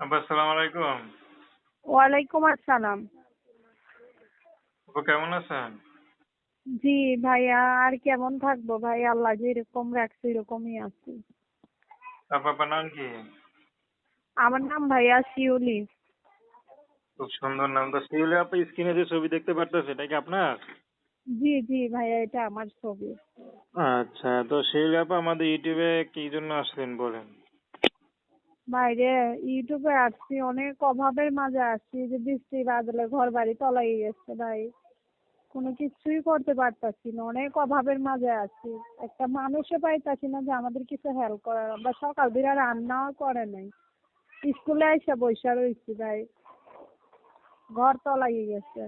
আব্বা আসসালামু আলাইকুম। ওয়ালাইকুম আসসালাম। আপু কেমন আছেন? জি ভাইয়া আর কেমন থাকব ভাই? আল্লাহ যেরকম রাখছে এরকমই আছি। আপনার নাম কি? আমার নাম ভাইয়া শিউলি। খুব সুন্দর নাম। তো শিউলি আপু স্ক্রিনে যে ছবি দেখতে পারতেছে এটা কি আপনার? জি জি ভাইয়া এটা আমার ছবি। আচ্ছা তো শিউলি আপু আমাদের ইউটিউবে কি জন্য আসলেন বলেন? বাইরে ইউটিউবে আসছি, অনেক অভাবের মাঝে আসছি যে বৃষ্টি বাদলে ঘর বাড়ি তলাই গেছে ভাই। কোনো কিছুই করতে পারতাছি না, অনেক অভাবের মাঝে আছি। একটা মানুষও পাইতাছি না যে আমাদের কিছু হেল্প করার। আমরা সকাল দিনে রান্নাও করে নাই। স্কুলে এসে বৈশা রয়েছি ভাই। ঘর তলাই গেছে।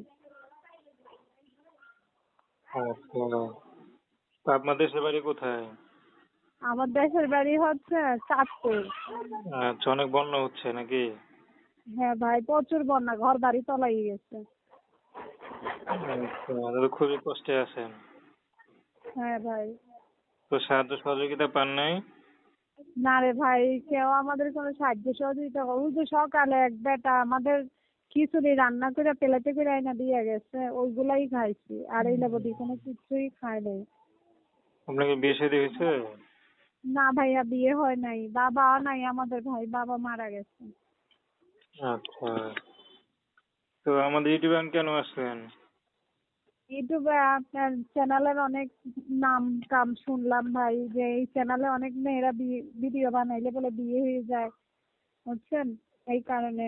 তো আপনার বাড়ি কোথায়? আমার দেশের বাড়ি হচ্ছে চাঁদপুর। আচ্ছা অনেক বন্যা হচ্ছে নাকি? হ্যাঁ ভাই প্রচুর বন্যা ঘর বাড়ি তলাই গেছে। আচ্ছা খুবই কষ্টে আছেন। হ্যাঁ ভাই। তো সাহায্য সহযোগিতা পান নাই? না রে ভাই কেউ আমাদের কোনো সাহায্য সহযোগিতা ওই যে সকালে এক বেটা আমাদের খিচুড়ি রান্না করে প্লেটে করে এনে দিয়ে গেছে ওইগুলাই খাইছি। আর এই লেবদি কোনো কিছুই খাই নাই। আপনাকে বিয়ে শাদী হয়েছে? না ভাইয়া বিয়ে হয় নাই। বাবা নাই আমাদের ভাই বাবা মারা গেছে। আচ্ছা। তো আমাদের ইউটিউবে কেন আসলেন? ইউটিউবে আপনার চ্যানেলের অনেক নাম টাম শুনলাম ভাই যে এই চ্যানেলে অনেক মেয়েরা ভিডিও বানাইলে বলে বিয়ে হয়ে যায়। বুঝছেন? এই কারণে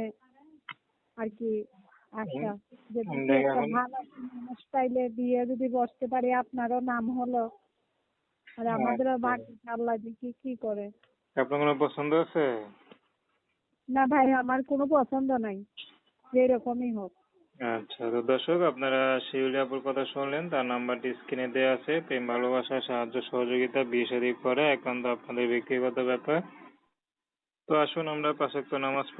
আর কি যে যদি ভালো পাইলে বিয়ে যদি বসতে পারি আপনারও নাম হলো। আর আমাদেরও আচ্ছা। ভাগ্য আল্লাহ যে কি কি করে। আপনার কোনো পছন্দ আছে না ভাই আমার কোনো পছন্দ নাই। যেরকমই হোক। আচ্ছা তো দর্শক আপনারা শিউলি আপুর কথা শুনলেন তার নাম্বারটি স্ক্রিনে দেওয়া আছে। প্রেম ভালোবাসা সাহায্য সহযোগিতা বিয়ে শাদী করে একান্ত আপনাদের ব্যক্তিগত ব্যাপার। তো আসুন আমরা পাঁচক্ত নামাজ।